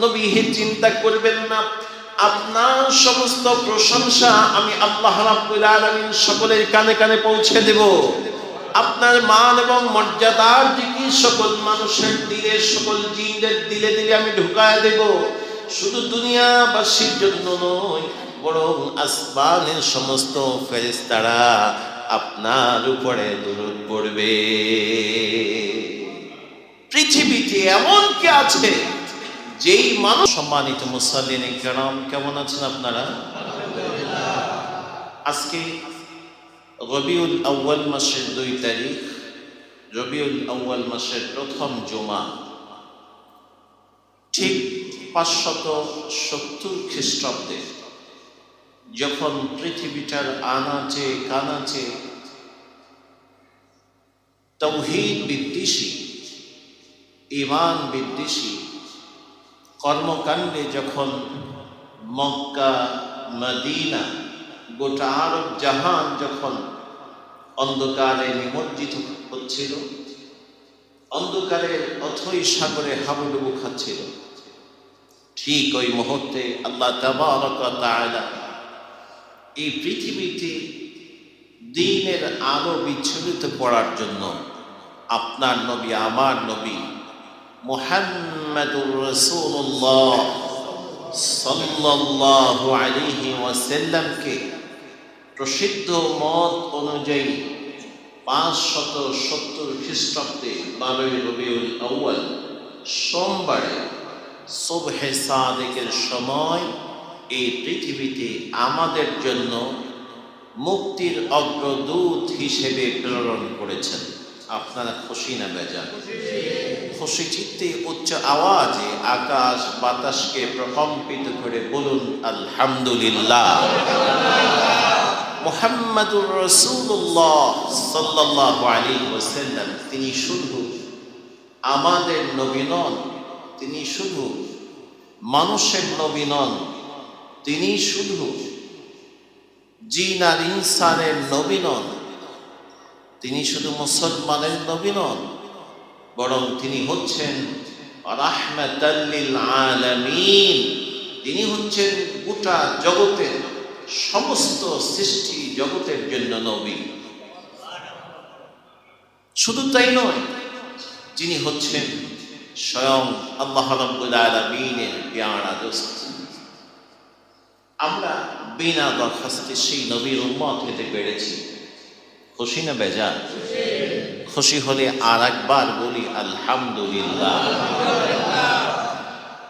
নবীহে চিন্তা করবেন না। আপনার সমস্ত প্রশংসা আমি আল্লাহ রাব্বুল আলামিন সকলের কানে কানে পৌঁছে দেব। আপনার মান এবং মর্যাদার দিকে সকল মানুষের দিলে, সকল জিনদের দিলে দিলে আমি ঢুকায় দেব। শুধু দুনিয়া দুনিয়াবাসীর জন্য নয়, বরং আসমানের সমস্ত ফেরেশতারা আপনার উপরে দরুদ পড়বে। পৃথিবীতে এমন কে আছে যেই মানুষ সম্মানিত মুসাল্লিন কেরাম কেমন আছেন আপনারা? আজকে রবিউল আউ্য়াল মাসের দুই তারিখ, রবিউল আউ্য়াল মাসের প্রথম জমা। ঠিক পাঁচশত সত্তর খ্রিস্টাব্দে যখন পৃথিবীটার আনাচে কানাচে তৌহিদ বিদ্বেষী ইমান বিদ্বেষী কর্মকাণ্ডে যখন মক্কা, মদিনা, গোটা আরব জাহান যখন অন্ধকারে নিমজ্জিত হচ্ছিল, অন্ধকারের অথই সাগরে হাবুডুবু খাচ্ছিল। ঠিক ওই মুহূর্তে আল্লাহ তাআলা এই পৃথিবীতে দিনের আলো বিচ্ছুরিত করার জন্য আপনার নবী, আমার নবী মুহাম্মাদুর রাসূলুল্লাহ সাল্লাল্লাহু আলাইহি ওয়াসাল্লামকে প্রসিদ্ধ মত অনুযায়ী পাঁচশত সত্তর খ্রিস্টাব্দে বারোই রবিউল আউ্য়াল সোমবারে সুবহে সাদেকের সময় এই পৃথিবীতে আমাদের জন্য মুক্তির অগ্রদূত হিসেবে প্রেরণ করেছেন। আপনারা খুশি না বেজান? খুশি চিত্তে উচ্চ আওয়াজে আকাশ বাতাসকে প্রকম্পিত করে বলুন, আলহামদুলিল্লাহ। মোহাম্মদুর রসুল্লাহ সাল্লাহ আলী ওসাল্লাম তিনি শুধু আমাদের নবী নন, তিনি শুধু মানুষের নবী নন, তিনি শুধু জিন আর ইনসানের নবী নন তিনি শুধু মুসলমানের নবী নন, বরং তিনি হচ্ছেন তিনি হচ্ছেন গোটা জগতের সমস্ত সৃষ্টি জগতের জন্য নবী। শুধু তাই নয়, যিনি হচ্ছেন স্বয়ং আল্লাহ আলামিনের পেয়ারা দোস্ত আমরা বিনা দরখাস্তে সেই নবীর উম্মত হতে পেরেছি। খুশি না বেজা খুশি হলে আর একবার বলি, আলহামদুলিল্লাহ।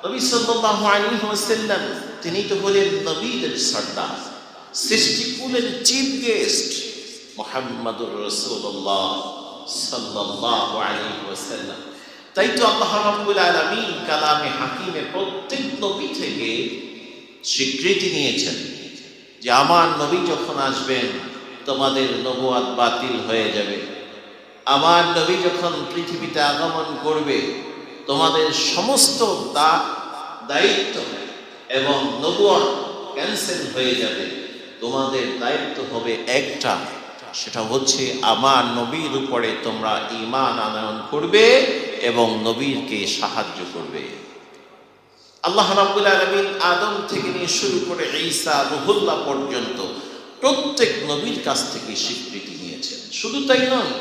নবী সাল্লাল্লাহু আলাইহি ওয়াসাল্লাম, তিনি তো হলেন নবীদের সর্দার, সৃষ্টিকুলের চিফ গেস্ট মুহাম্মাদুর রাসূলুল্লাহ সাল্লাল্লাহু আলাইহি ওয়াসাল্লাম। তাই তো আল্লাহ রাব্বুল আলামিন কালামে হাকিমে প্রত্যেক নবী থেকে স্বীকৃতি নিয়েছেন যে আমার নবী যখন আসবেন তোমাদের নবুয়াদ বাতিল হয়ে যাবে। আমার নবী যখন পৃথিবীতে আগমন করবে, তোমাদের সমস্ত দায়িত্ব এবং নবুয়াদ ক্যান্সেল হয়ে যাবে। তোমাদের দায়িত্ব হবে একটা, সেটা হচ্ছে আমার নবীর উপরে তোমরা ইমান আনয়ন করবে এবং নবীরকে সাহায্য করবে। আল্লাহ রাব্বুল আলামিন আদম থেকে নিয়ে শুরু করে ঈসা রুহুল্লাহ পর্যন্ত প্রত্যেক নবীর কাছ থেকে স্বীকৃতি নিয়েছেন। শুধু তাই নয়,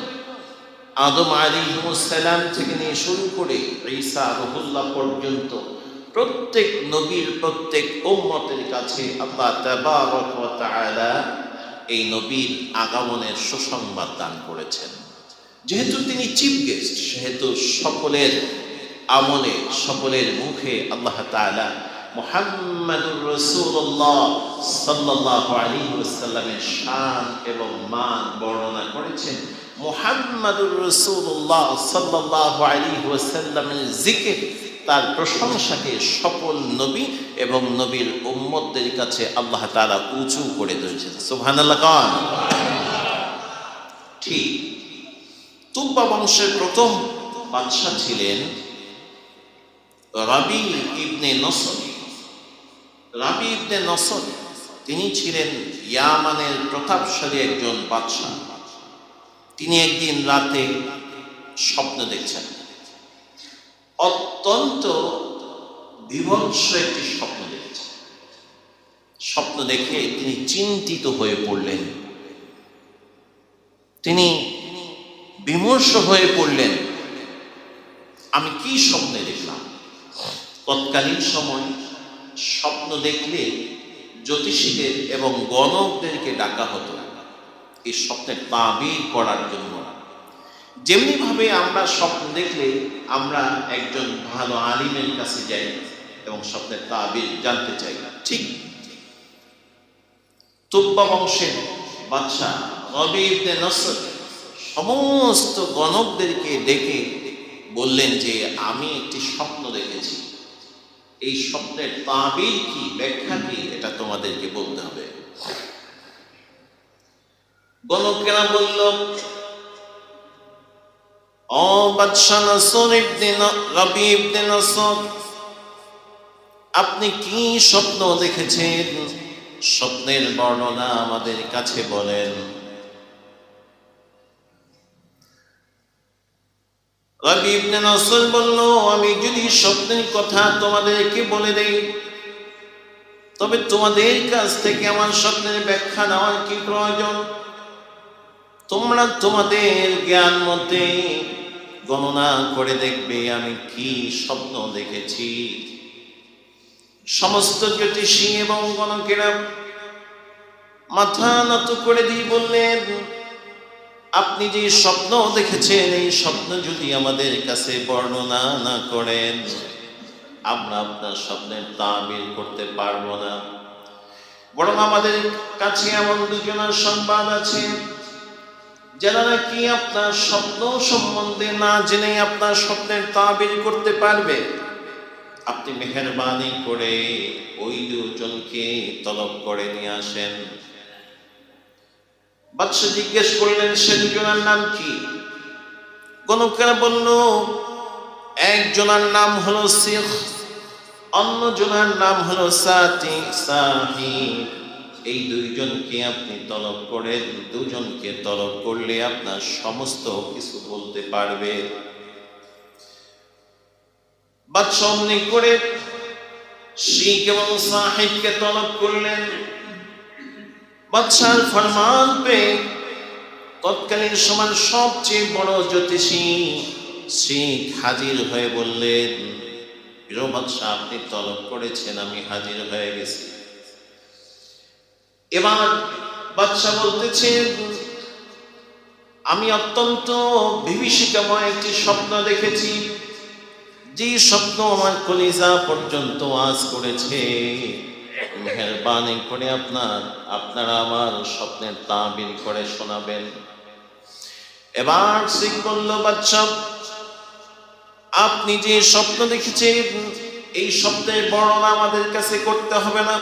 আদম আলাইহিসসালাম থেকে নিয়ে শুরু করে ঈসা রহুল্লাহ পর্যন্ত প্রত্যেক নবীর প্রত্যেক ওম্মতের কাছে আল্লাহ তাআলা এই নবীর আগমনের সুসংবাদ দান করেছেন। যেহেতু তিনি চিফ গেস্ট, সেহেতু সকলের আমলে, সকলের মুখে আল্লাহ তাআলা মুহাম্মাদুর রসুল্লাহ সাল্লাল্লাহু আলাইহি ওয়াসাল্লামের শান এবং মান বর্ণনা করেছেন। মুহাম্মাদুর রসুল্লাহ সাল্লাল্লাহু আলাইহি ওয়াসাল্লামের জিকির, তার প্রশংসাকে সকল নবী এবং নবীর উম্মতদের কাছে আল্লাহ তারা উঁচু করে ধরেছেন। কান। ঠিক। তুব্বা বংশের প্রথম বাদশাহ ছিলেন রাবি ইবনে নসর। রাবি ইবনে নসর, তিনি ছিলেন ইয়ামানের প্রতাপশালী একজন বাদশাহ। তিনি একদিন রাতে স্বপ্ন দেখছেন। অত্যন্ত বিভৎস একটি স্বপ্ন দেখেছেন। স্বপ্ন দেখে তিনি চিন্তিত হয়ে পড়লেন। তিনি বিমর্ষ হয়ে পড়লেন, আমি কি স্বপ্নে দেখলাম? তৎকালীন সময় স্বপ্ন দেখলে জ্যোতিষীদের এবং গণকদেরকে ডাকা হতো এই স্বপ্নের তাবির করার জন্য। যেমনি ভাবে আমরা স্বপ্ন দেখলে আমরা একজন ভালো আলিমের কাছে যাই এবং স্বপ্নের তাবির জানতে চাই। ঠিক। তুব্বা বংশের বাদশা রবি নসর সমস্ত গণকদেরকে ডেকে বললেন যে, আমি একটি স্বপ্ন দেখেছি। এই স্বপ্নের তাবির কি, ব্যাখ্যা কি, এটা তোমাদেরকে বলতে হবে। গণকেরা বলল ও বাদশাহ নসর ইবনে রবি ইবনে আপনি কি স্বপ্ন দেখেছেন? স্বপ্নের বর্ণনা আমাদের কাছে বলেন। রবি ইবনে নসর বলল, আমি যদি স্বপ্নের কথা তোমাদেরকে বলে দেই, তবে তোমাদের কাছ থেকে আমার স্বপ্নের ব্যাখ্যা নেওয়ার কি প্রয়োজন? তোমরা তোমাদের জ্ঞান মতে গণনা করে দেখবে আমি কি স্বপ্ন দেখেছি। সমস্ত জ্যোতিষী এবং গণকেরা মাথা নত করে দিয়ে বললেন আপনি যে স্বপ্ন দেখেছেন, এই স্বপ্ন যদি আমাদের কাছে বর্ণনা না করেন, আমরা আপনার স্বপ্নের তামিল করতে পারব না। বরং আমাদের কাছে এমন দুজনের সংবাদ আছে, যারা নাকি আপনার স্বপ্ন সম্বন্ধে না জেনে আপনার স্বপ্নের তাবির করতে পারবে। আপনি মেহরবানি করে ওই দুজনকে তলব করে নিয়ে আসেন। বাদশাহ জিজ্ঞেস করলেন, সে দুজনের নাম কি? গণকেরা বলল একজনের নাম হলো শিখ, অন্য জনের নাম হলো সাতি, সাহি। এই দুইজনকে আপনি তলব করেন, দুজনকে তলব করলে আপনার সমস্ত কিছু বলতে পারবে। বাদশাহ করে শিখ এবং সাহিবকে তলব করলেন। বাদশার ফরমান পেয়ে তৎকালীন সমান সবচেয়ে বড় জ্যোতিষী শিখ হাজির হয়ে বললেন প্রিয় বাদশাহ, আপনি তলব করেছেন, আমি হাজির হয়ে গেছি। এবার বাদশাহ বলতেছেন আমি অত্যন্ত বিভীষিকাময় একটি স্বপ্ন দেখেছি। যে স্বপ্ন আমার কলিজা পর্যন্ত আজ করেছে মেহরবানি করে আপনার, আপনারা আমার স্বপ্নের তাবির করে শোনাবেন। এবার শিখ বলল, বাচ্চা, আপনি যে স্বপ্ন দেখেছেন, এই স্বপ্নের বর্ণনা আমাদের কাছে করতে হবে না।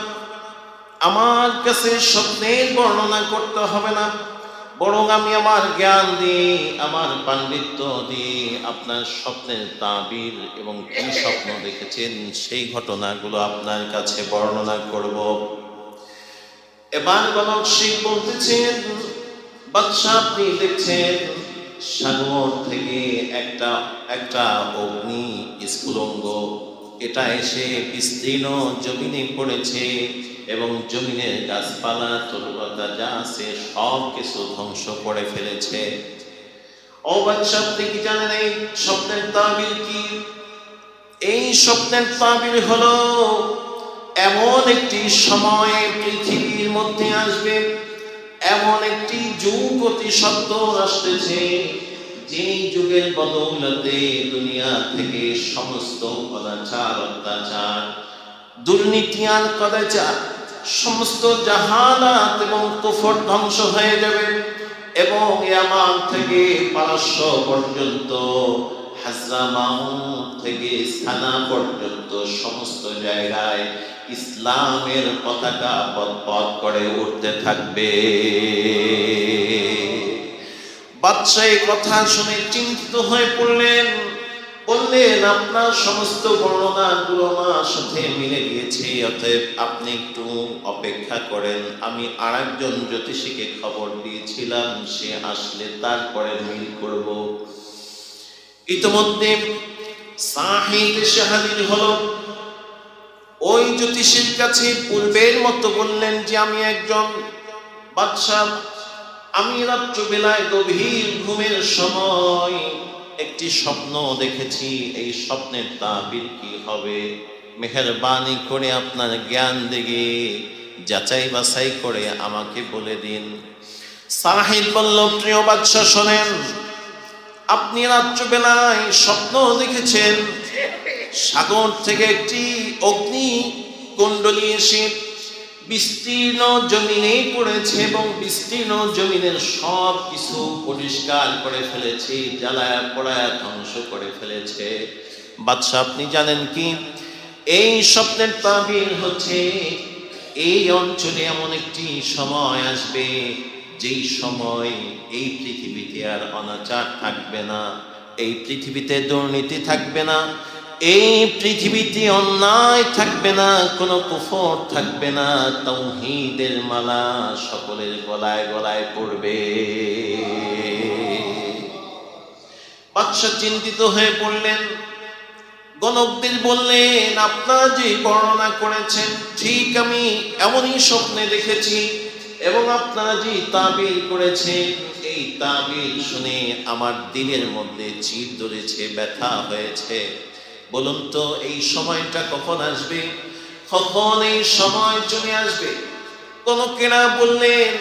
আমার কাছে স্বপ্নের বর্ণনা করতে হবে না। বরং আমি আমার জ্ঞান দিয়ে, আমার পাণ্ডিত্য দিয়ে আপনার স্বপ্নের তাবির এবং কি স্বপ্ন দেখেছেন, সেই ঘটনাগুলো আপনার কাছে বর্ণনা করব। এবার গণক শিখ বলতেছেন বাদশাহ আপনি দেখছেন, সাগর থেকে একটা একটা অগ্নি স্ফুলঙ্গ, এটা এসে বিস্তীর্ণ জমিনে পড়েছে। এবং জমিনের গাছপালা, তরুলতা যা আছে সব কিছু ধ্বংস করে ফেলেছে। বাদশাহ, আপনি কি জানেন এই স্বপ্নের তাবির কি? এই স্বপ্নের তাবির হলো এমন একটি সময় পৃথিবীর মধ্যে আসবে, এমন একটি যুগ অতি সত্তর আসতেছে যে যুগের বদৌলতে দুনিয়া থেকে সমস্ত কদাচার অত্যাচার, দুর্নীতি আর কদাচার সমস্ত জাহালাত এবং কুফর ধ্বংস হয়ে যাবে এবং ইয়ামান থেকে পারস্য পর্যন্ত হাজরামাউ থেকে সানা পর্যন্ত সমস্ত জায়গায় ইসলামের পতাকা পদ পদ করে উঠতে থাকবে। বাদশাহ কথা শুনে চিন্তিত হয়ে পড়লেন। বললেন, আপনার সমস্ত বর্ণনাগুলো আমার সাথে মিলে গিয়েছে, অতএব আপনি একটু অপেক্ষা করেন। আমি আরেকজন জ্যোতিষীকে খবর দিয়েছিলাম, সে আসলে তারপরে মিল করব। ইতিমধ্যে সাহিদ এসে হলো। জ্যোতিষীর কাছে পূর্বের মতো বললেন যে, আমি একজন বাদশাহ। আমি রাত্রবেলায় গভীর ঘুমের সময় একটি স্বপ্ন দেখেছি, এই স্বপ্নের তাবির কি হবে? মেহরবানি করে আপনার জ্ঞান দিকে যাচাই বাছাই করে আমাকে বলে দিন। সাহিদ বলল, প্রিয় বাদশাহ শোনেন, আপনি রাত্রবেলায় স্বপ্ন দেখেছেন। সাগর থেকে একটি অগ্নি কুণ্ডলী এসে বিস্তীর্ণ জমিনে পড়েছে এবং বিস্তীর্ণ জমিনের সব কিছু পরিষ্কার করে ফেলেছে, জ্বালায়া পড়ায়া ধ্বংস করে ফেলেছে। বাদশাহ, আপনি জানেন কি? এই স্বপ্নের তাবির হচ্ছে, এই অঞ্চলে এমন একটি সময় আসবে, যেই সময় এই পৃথিবীতে আর অনাচার থাকবে না, এই পৃথিবীতে দুর্নীতি থাকবে না এই পৃথিবীতে অন্যায় থাকবে না, কোনো কুফর থাকবে না, তৌহিদের মালা সকলের গলায় গলায় পড়বে। বাদশাহ চিন্তিত হয়ে পড়লেন গণকদের বললেন, আপনারা যে বর্ণনা করেছেন, ঠিক আমি এমনই স্বপ্নে দেখেছি এবং আপনারা যে তাবির করেছেন, এই তাবির শুনে আমার দিলের মধ্যে চির ধরেছে, ব্যথা হয়েছে। বলুন তো, এই সময়টা কখন আসবে? কখন এই সময় চলে আসবে? কোন কেনা বললেন,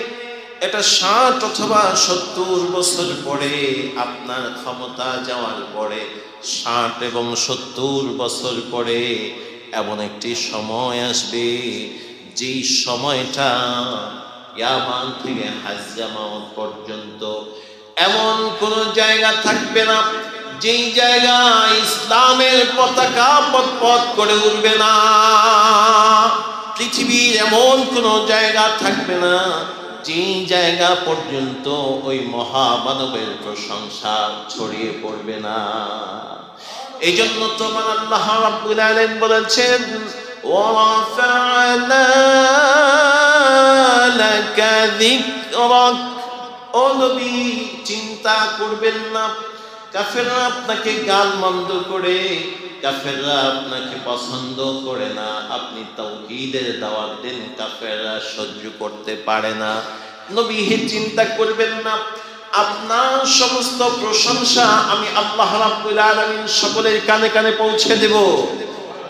এটা ষাট অথবা সত্তর বছর পরে, আপনার ক্ষমতা যাওয়ার পরে, ষাট এবং সত্তর বছর পরে এমন একটি সময় আসবে, যেই সময়টা ইয়ামান থেকে হাজামাউত পর্যন্ত। এমন কোন জায়গা থাকবে না। যেই জায়গা ইসলামের পতাকা পথ করে উঠবে না, পৃথিবীর এমন কোন জায়গা থাকবে না যেই জায়গা পর্যন্ত ওই মহামানবের প্রশংসা ছড়িয়ে পড়বে না। এই জন্য তোমার আল্লাহ বলেছেন ও নবী, চিন্তা করবেন না কাফেররা আপনাকে গাল মন্দ করে, কাফেররা আপনাকে পছন্দ করে না। আপনি তাওহীদের দাওয়াত দেন, কাফেররা সহ্য করতে পারে না। নবী চিন্তা করবেন না, আপনার সমস্ত প্রশংসা আমি আল্লাহ রাব্বুল আলামিন সকলের কানে কানে পৌঁছে দেব।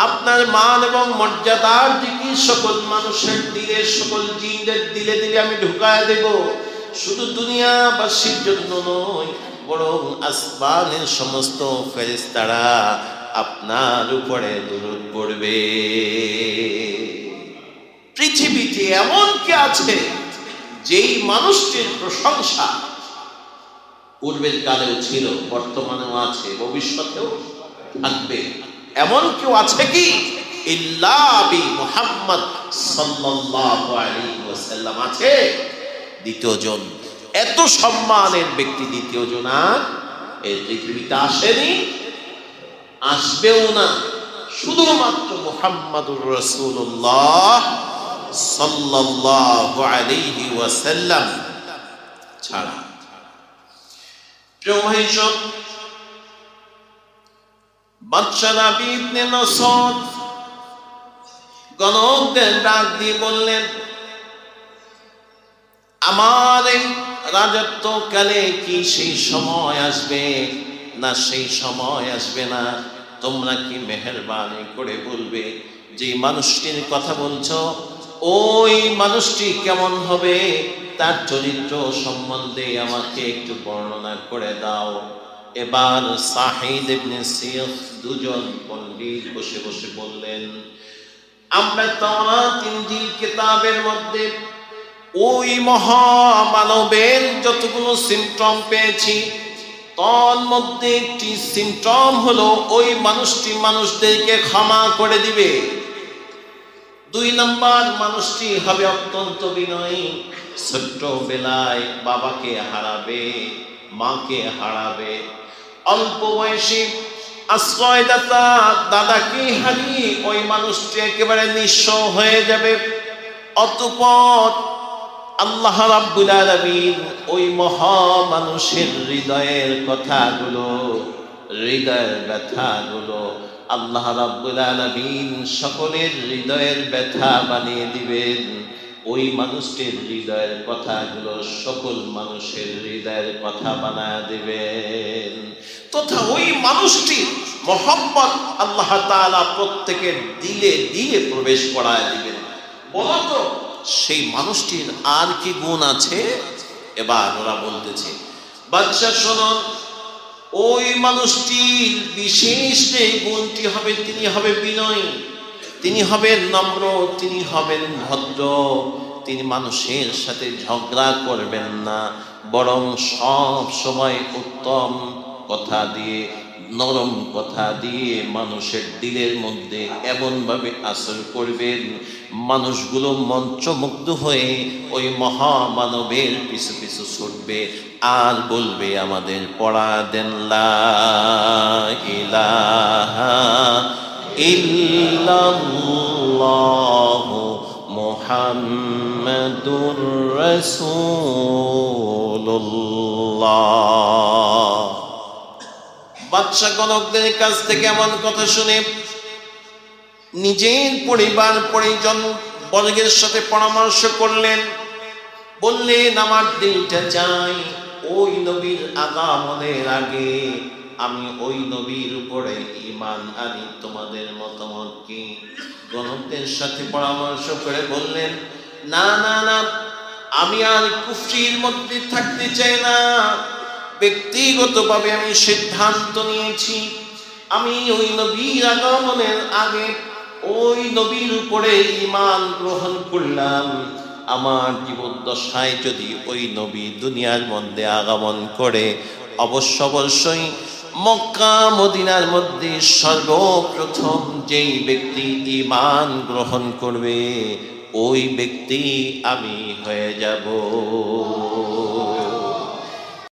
আপনার মান এবং মর্যাদার দিকে সকল মানুষের দিলে, সকল জিনদের দিলে দিলে আমি ঢুকায় দেব। শুধু দুনিয়াবাসীর জন্য নয় বরং আসমানের সমস্ত ফেরেশতারা আপনার উপরে দূরত পড়বে। পৃথিবীতে এমন কি আছে যেই মানুষটির প্রশংসা পূর্বের কালেও ছিল, বর্তমানেও আছে, ভবিষ্যতেও থাকবে। এমন কেউ আছে কি? ইল্লাবি মুহাম্মদ সাল্লাল্লাহু আলাইহি ওয়াসাল্লাম আছে। দ্বিতীয় জন এত সম্মানের ব্যক্তি দ্বিতীয় জন, এই পৃথিবীতে আসেনি, আসবেও না। শুধুমাত্র মুহাম্মাদুর রসুল্লাহ ছাড়া। প্রিয় ডাক দিয়ে বললেন, আমার এই রাজত্বকালে কি সেই সময় আসবে? না সেই সময় আসবে না। তোমরা কি মেহরবানি করে বলবে যে মানুষটির কথা বলছো? ওই মানুষটি কেমন হবে? তার চরিত্র সম্বন্ধে আমাকে একটু বর্ণনা করে দাও। এবার সাহিদ ইবনে সিয়ফ দুজন পণ্ডিত বসে বসে বললেন, আমরা ইনজিল কিতাবের মধ্যে ওই মহামানবের যতগুলো সিমটম পেয়েছি, তার মধ্যে একটি সিমটম হলো ওই মানুষটি মানুষদেরকে ক্ষমা করে দিবে। দুই নম্বর মানুষটি হবে অত্যন্ত বিনয়ী, ছোট্ট বেলায় বাবাকে হারাবে, মাকে হারাবে। অল্প বয়সী আশ্রয়দাতা দাদাকে হারিয়ে ওই মানুষটি একেবারে নিঃস্ব হয়ে যাবে। অতপর আল্লাহ রাব্বুল আলামিন ওই মহা মানুষের হৃদয়ের কথাগুলো, হৃদয়ের ব্যথাগুলো আল্লাহ রাব্বুল আলামিন সকলের হৃদয়ের ব্যথা বানিয়ে দিবেন। ওই মানুষটির হৃদয়ের কথাগুলো সকল মানুষের হৃদয়ের কথা বানায় দিবেন। তথা ওই মানুষটি মোহাম্মদ আল্লাহ তাআলা প্রত্যেকের দিলে দিলে প্রবেশ করায় দিবেন। বলতো সেই মানুষটির আর কি গুণ আছে? এবার ওরা বলতেছে বাচ্চা শোনো, ওই মানুষটির বিশেষ যে গুণটি হবে, তিনি হবে বিনয়, তিনি হবেন নম্র, তিনি হবেন ভদ্র, তিনি মানুষের সাথে ঝগড়া করবেন না, বরং সব সময় উত্তম কথা দিয়ে নরম কথা দিয়ে মানুষের দিলের মধ্যে এমনভাবে আসর করবেন, মানুষগুলো মঞ্চমুগ্ধ হয়ে ওই মহামানবের পিছু পিছু ছুটবে। আর বলবে আমাদের, পড়া দেন মুহাম্মাদুর রাসূলুল্লাহ। বাদশা গণকদের কাছ থেকে এমন কথা শুনে নিজের পরিবার পরিজন বর্গের সাথে পরামর্শ করলেন, বললেন, আমার দিলটা চাই ওই নবীর আগমনের আগে আমি ওই নবীর উপরে ইমান আনি, তোমাদের মতামত কি গণকদের সাথে পরামর্শ করে বললেন, না না না, আমি আর কুফরির মধ্যে থাকতে চাই না। ব্যক্তিগতভাবে আমি সিদ্ধান্ত নিয়েছি। আমি ওই নবীর আগমনের আগে ওই নবীর উপরে ইমান গ্রহণ করলাম। আমার জীবদ্দশায় যদি ওই নবী দুনিয়ার মধ্যে আগমন করে, অবশ্য অবশ্যই মক্কা, মদিনার মধ্যে সর্বপ্রথম যেই ব্যক্তি ইমান গ্রহণ করবে, ওই ব্যক্তি আমি হয়ে যাব।